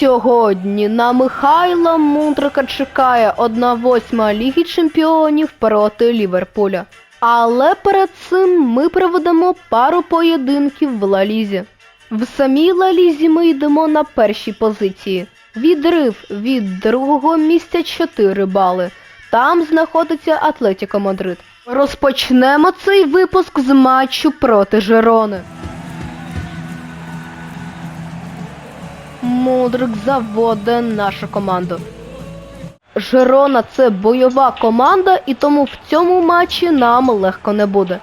Сьогодні на Михайла Мудрика чекає 1-8 Ліги Чемпіонів проти Ліверпуля. Але перед цим ми проведемо пару поєдинків в Лалізі. В самій Лалізі ми йдемо на першій позиції. Відрив від другого місця 4 бали. Там знаходиться Атлетіко Мадрид. Розпочнемо цей випуск з матчу проти Жерони. Мудрик заводить нашу команду. Жерона це бойова команда, і тому в цьому матчі нам легко не буде.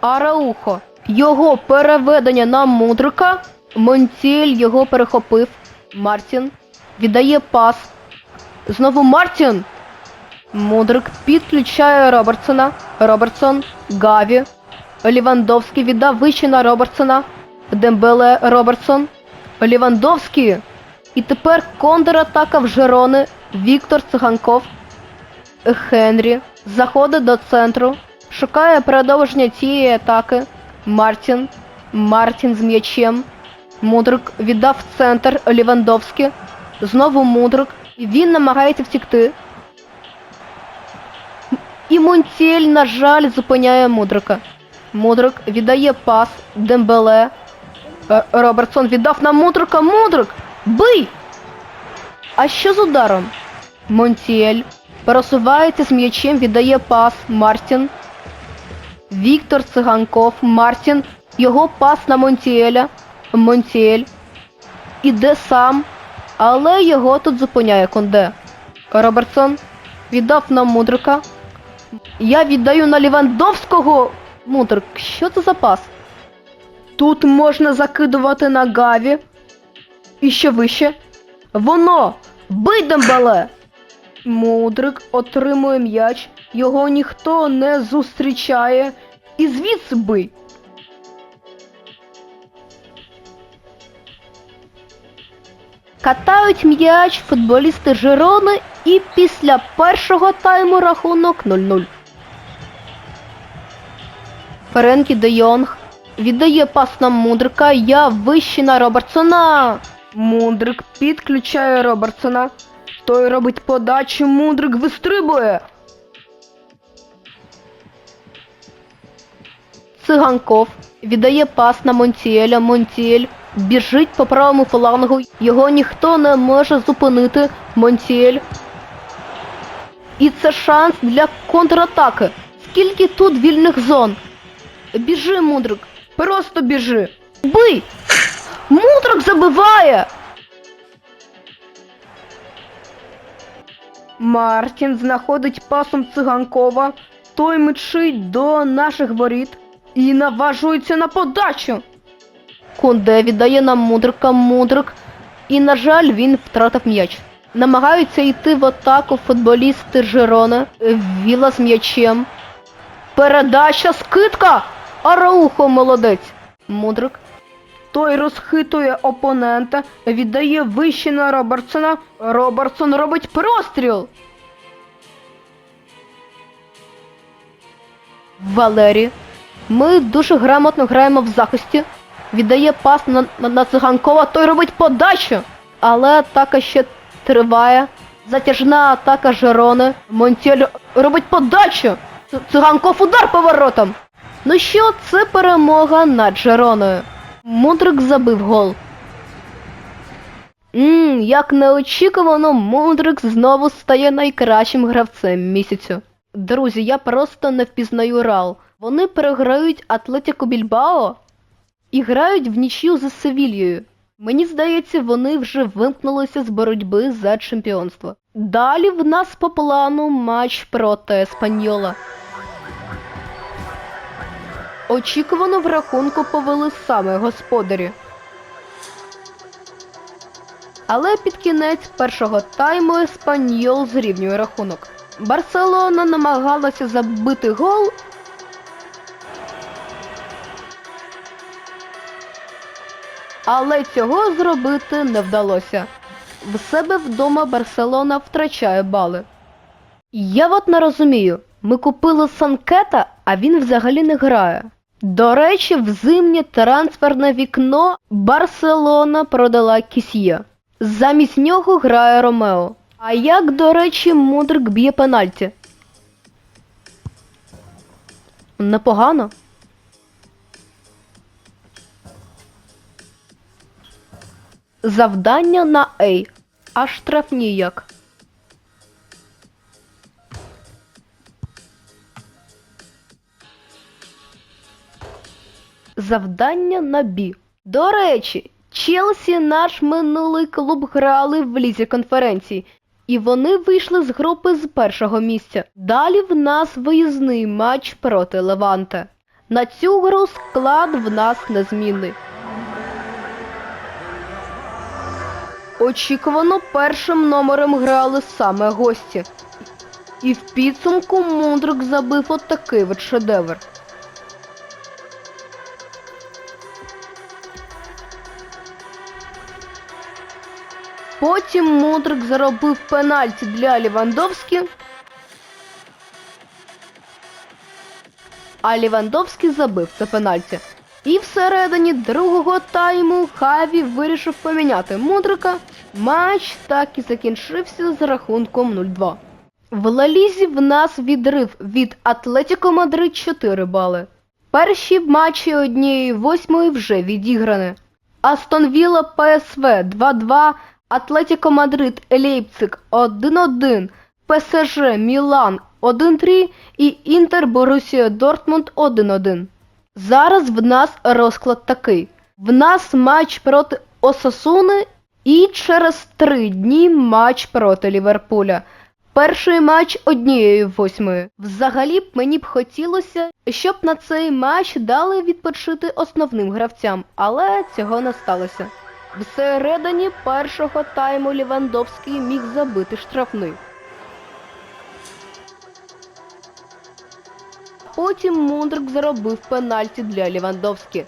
Араухо. Його переведення на Мудрика. Монтіль його перехопив. Мартін віддає пас. Знову Мартін. Мудрик підключає Робертсона. Робертсон. Гаві. Лівандовський віддав вище на Робертсона. Дембеле Робертсон. Лівандовський. І тепер контратака в Жерони. Віктор Циганков. Хенрі. Заходить до центру. Шукає продовження цієї атаки. Мартін. Мартін з м'ячем. Мудрик віддав центр Лівандовський. Знову Мудрик. Він намагається втікти. І Монтєль, на жаль, зупиняє Мудрика. Мудрик віддає пас Дембеле. Е, Робертсон віддав на Мудрика. Мудрик! Бий! А що з ударом? Монтєль пересувається з м'ячем, віддає пас Мартін. Віктор Циганков, Мартін. Його пас на Монтіеля. Монтіель. Іде сам, але його тут зупиняє Конде. Робертсон віддав на Мудрика. Я віддаю на Лівандовського. Мудрик, що це за пас? Тут можна закидувати на Гаві. І ще вище. Воно! Бидембеле! Мудрик отримує м'яч, його ніхто не зустрічає. І звідси бий. Катають м'яч футболісти Жирони і після першого тайму рахунок 0-0. Ференкі де Йонг віддає пас на Мудрика, я вище на Робертсона. Мудрик підключає Робертсона. Той робить подачу, Мудрик вистрибує. Циганков віддає пас на Монтіеля. Монтіель біжить по правому флангу. Його ніхто не може зупинити. Монтіель. І це шанс для контратаки. Скільки тут вільних зон? Біжи, Мудрик. Просто біжи. Бий! Мудрик забиває! Мартін знаходить пасом циганкова. Той мчить до наших воріт і наважується на подачу. Конде віддає нам мудрика мудрик. І, на жаль, він втратив м'яч. Намагаються йти в атаку футболісти Жирона. Віла з м'ячем. Передача скидка! Араухо молодець. Мудрик. Той розхитує опонента, віддає вище на Робертсона. Робертсон робить простріл. Валері. Ми дуже грамотно граємо в захисті. Віддає пас на, на, на циганкова, той робить подачу. Але атака ще триває. Затяжна атака Жерони. Монтєль робить подачу. Циганков удар поворотом. Ну що, це перемога над Жероною. Мудрик забив гол. Ммм, як неочікувано, Мудрик знову стає найкращим гравцем місяцю. Друзі, я просто не впізнаю Рал. Вони переграють Атлетіко Більбао і грають в нічю з Севільєю. Мені здається, вони вже вимкнулися з боротьби за чемпіонство. Далі в нас по плану матч проти Еспаньола. Очікувано в рахунку повели саме господарі. Але під кінець першого тайму Еспаньол зрівнює рахунок. Барселона намагалася забити гол. Але цього зробити не вдалося. В себе вдома Барселона втрачає бали. Я от не розумію. Ми купили Санкета, а він взагалі не грає. До речі, в зимнє трансферне вікно Барселона продала Кісьє. Замість нього грає Ромео. А як, до речі, Мудрик б'є пенальті? Непогано. Завдання на Ей. А штрафні як? Завдання на Бі. До речі, Челсі наш минулий клуб грали в лізі конференції, і вони вийшли з групи з першого місця. Далі в нас виїзний матч проти Леванте. На цю гру склад в нас незмінний. Очікувано першим номером грали саме гості. І в підсумку Мудрик забив отакий от шедевр. Потім Мудрик заробив пенальті для Лівандовські. А Лівандовський забив це пенальті. І всередині другого тайму Хаві вирішив поміняти Мудрика. Матч так і закінчився з рахунком 0-2. В Лалізі в нас відрив від Атлетіко Мадрид 4 бали. Перші матчі однієї восьмої вже відіграні. Астон Вілла ПСВ 2-2, Атлетіко Мадрид Лейпциг 1-1, ПСЖ Мілан 1-3 і Інтер Борусія Дортмунд 1-1. Зараз в нас розклад такий. В нас матч проти Осасуни і через три дні матч проти Ліверпуля. Перший матч однієї восьмої. Взагалі б мені б хотілося, щоб на цей матч дали відпочити основним гравцям, але цього не сталося. Всередині першого тайму Лівандовський міг забити штрафний. Потім Мундрик заробив пенальті для Лівандовські.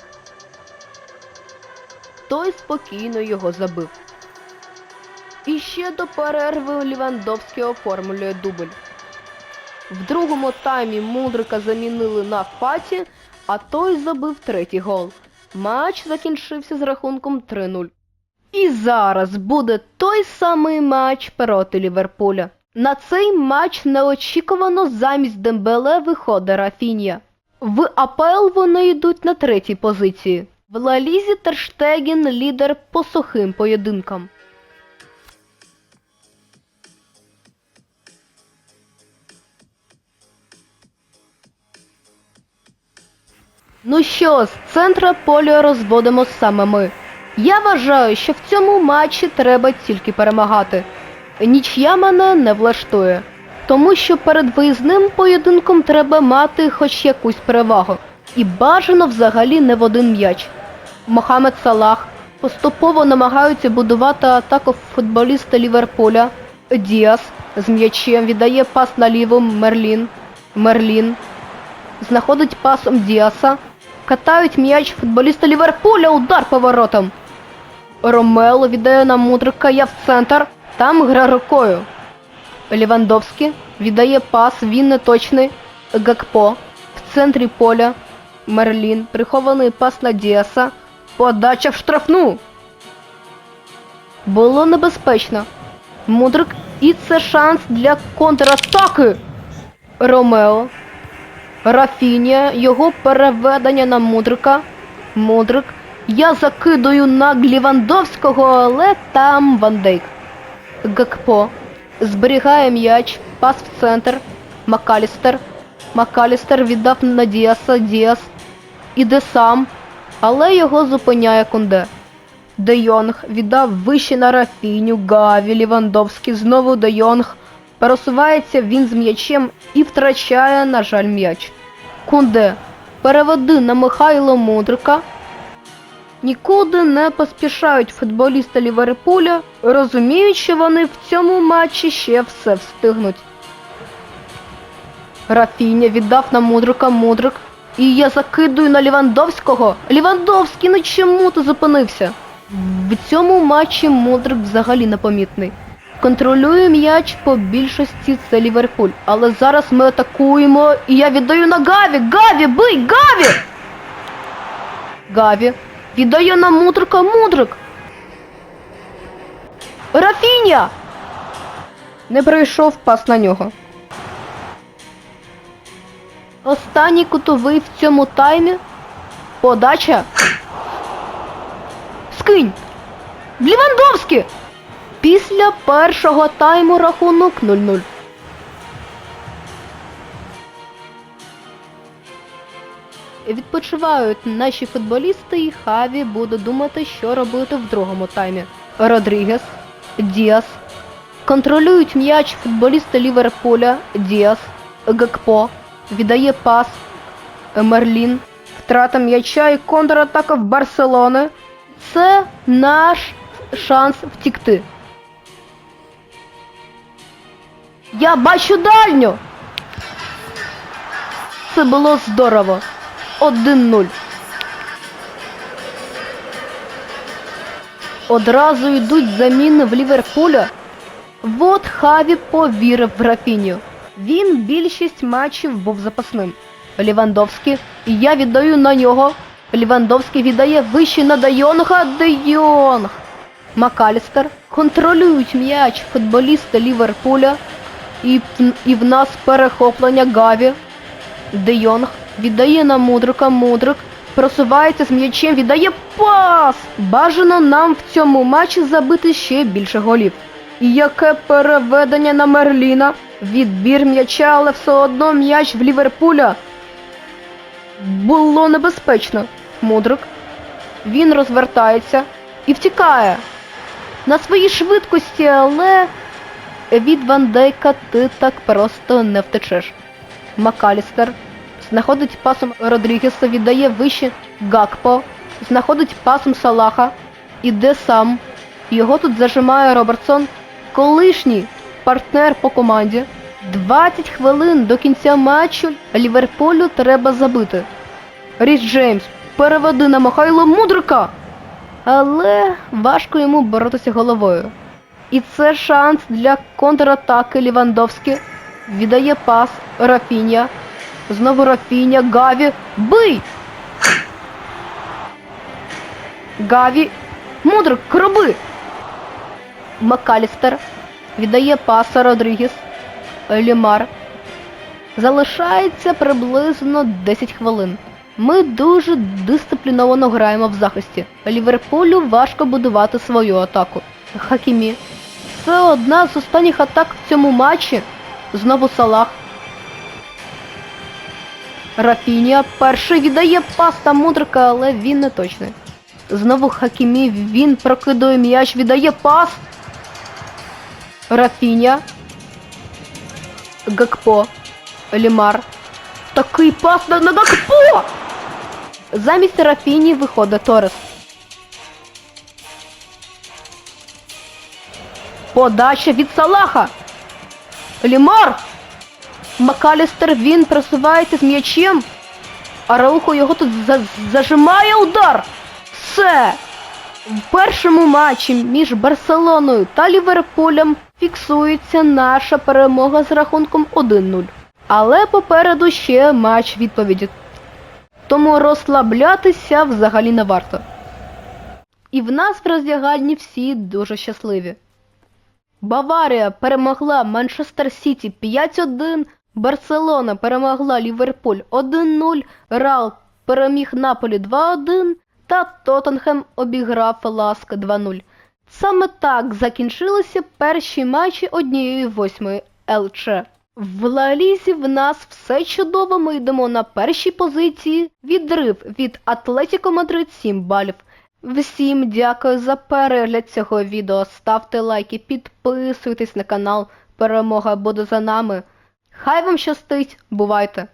Той спокійно його забив. І ще до перерви Лівандовський оформлює дубль. В другому таймі Мудрика замінили на Фаті, а той забив третій гол. Матч закінчився з рахунком 3-0. І зараз буде той самий матч проти Ліверпуля. На цей матч неочікувано замість Дембеле виходить Рафінія. В АПЛ вони йдуть на третій позиції. В Лалізі Терштеген лідер по сухим поєдинкам. Ну що, з центра поля розводимо саме ми. Я вважаю, що в цьому матчі треба тільки перемагати. Нічия мене не влаштує, тому що перед виїзним поєдинком треба мати хоч якусь перевагу. І бажано взагалі не в один м'яч. Мохамед Салах поступово намагаються будувати атаку футболіста Ліверпуля. Діас з м'ячем віддає пас наліво Мерлін. Мерлін знаходить пасом Діаса. Катають м'яч футболіста Ліверпуля, удар поворотом. Ромело віддає на Мудрика, я в центр. Там гра рукою. Лівандовський віддає пас, він не точний. Гакпо. В центрі поля. Мерлін. Прихований пас на Діаса. Подача в штрафну. Було небезпечно. Мудрик. І це шанс для контратаки. Ромео. Рафінія, його переведення на Мудрика. Мудрик. Я закидую на Глівандовського, але там Ван Дейк. Гакпо. Зберігає м'яч. Пас в центр. Макалістер. Макалістер віддав на Діаса. Діас. Іде сам. Але його зупиняє Кунде. Де Йонг віддав вище на Рафіню, Гаві, Лівандовський, знову Де Йонг. Пересувається він з м'ячем і втрачає, на жаль, м'яч. Кунде. Переведи на Михайло Мудрика. Нікуди не поспішають футболісти Ліверпуля, розуміють, що вони в цьому матчі ще все встигнуть. Рафіня віддав на Мудрика Мудрик. І я закидую на Лівандовського. Лівандовський, ну чому ти зупинився? В цьому матчі Мудрик взагалі непомітний. Контролює м'яч по більшості це Ліверпуль. Але зараз ми атакуємо і я віддаю на Гаві. Гаві, бий! Гаві! Гаві. Віддає на Мудрика Мудрик. Рафіня! Не пройшов пас на нього. Останній кутовий в цьому таймі. Подача. Скинь! Лівандовський! Після першого тайму рахунок 0-0. Відпочивають наші футболісти і Хаві буде думати, що робити в другому таймі. Родрігес, Діас. Контролюють м'яч футболісти Ліверпуля, Діас, Гакпо. Віддає пас. Мерлін. Втрата м'яча і контратака в Барселони. Це наш шанс втікти. Я бачу дальню. Це було здорово. 1-0. Одразу йдуть заміни в Ліверпуля. Вот Хаві повірив в Рафіню. Він більшість матчів був запасним. Лівандовський, я віддаю на нього. Лівандовський віддає вище на Дайонга, Де Йонг. Макалістер контролюють м'яч футболіста Ліверпуля. І, і в нас перехоплення Гаві. Де Йонг віддає на Мудрика, Мудрик просувається з м'ячем, віддає пас! Бажано нам в цьому матчі забити ще більше голів. І яке переведення на Мерліна? Відбір м'яча, але все одно м'яч в Ліверпуля. Було небезпечно. Мудрик. Він розвертається і втікає. На своїй швидкості, але від Ван Дейка ти так просто не втечеш. Макалістер знаходить пасом Родрігеса, віддає вище Гакпо, знаходить пасом Салаха, іде сам. Його тут зажимає Робертсон, колишній партнер по команді. 20 хвилин до кінця матчу Ліверпулю треба забити. Ріс Джеймс, переведи на Михайло Мудрика. Але важко йому боротися головою. І це шанс для контратаки Лівандовський. Віддає пас Рафіня. Знову Рафіня, Гаві. Бий! Гаві. Мудрик, роби! Макалістер. Віддає пас Родрігес. Лімар. Залишається приблизно 10 хвилин. Ми дуже дисципліновано граємо в захисті. Ліверпулю важко будувати свою атаку. Хакімі. Це одна з останніх атак в цьому матчі. Знову Салах. Рафінія перший віддає пас та мудрика, але він не точний. Знову Хакімі, він прокидує м'яч, віддає пас. Рафіня. Гакпо. Лімар. Такий пас на, на Гакпо! Замість Рафіні виходить Торес. Подача від Салаха. Лімар. Макалістер він просувається з м'ячем. А Раухо його тут за- зажимає удар. Все. В першому матчі між Барселоною та Ліверпулем фіксується наша перемога з рахунком 1-0. Але попереду ще матч відповіді. Тому розслаблятися взагалі не варто. І в нас в роздягальні всі дуже щасливі. Баварія перемогла Манчестер Сіті 5-1, Барселона перемогла Ліверпуль 1-0, Реал переміг Наполі 2-1 та Тоттенхем обіграв Ласк 2-0. Саме так закінчилися перші матчі однієї восьмої ЛЧ. В Ла-Лізі в нас все чудово, ми йдемо на першій позиції. Відрив від Атлетіко Мадрид 7 балів. Всім дякую за перегляд цього відео. Ставте лайки, підписуйтесь на канал. Перемога буде за нами. Хай вам щастить, бувайте!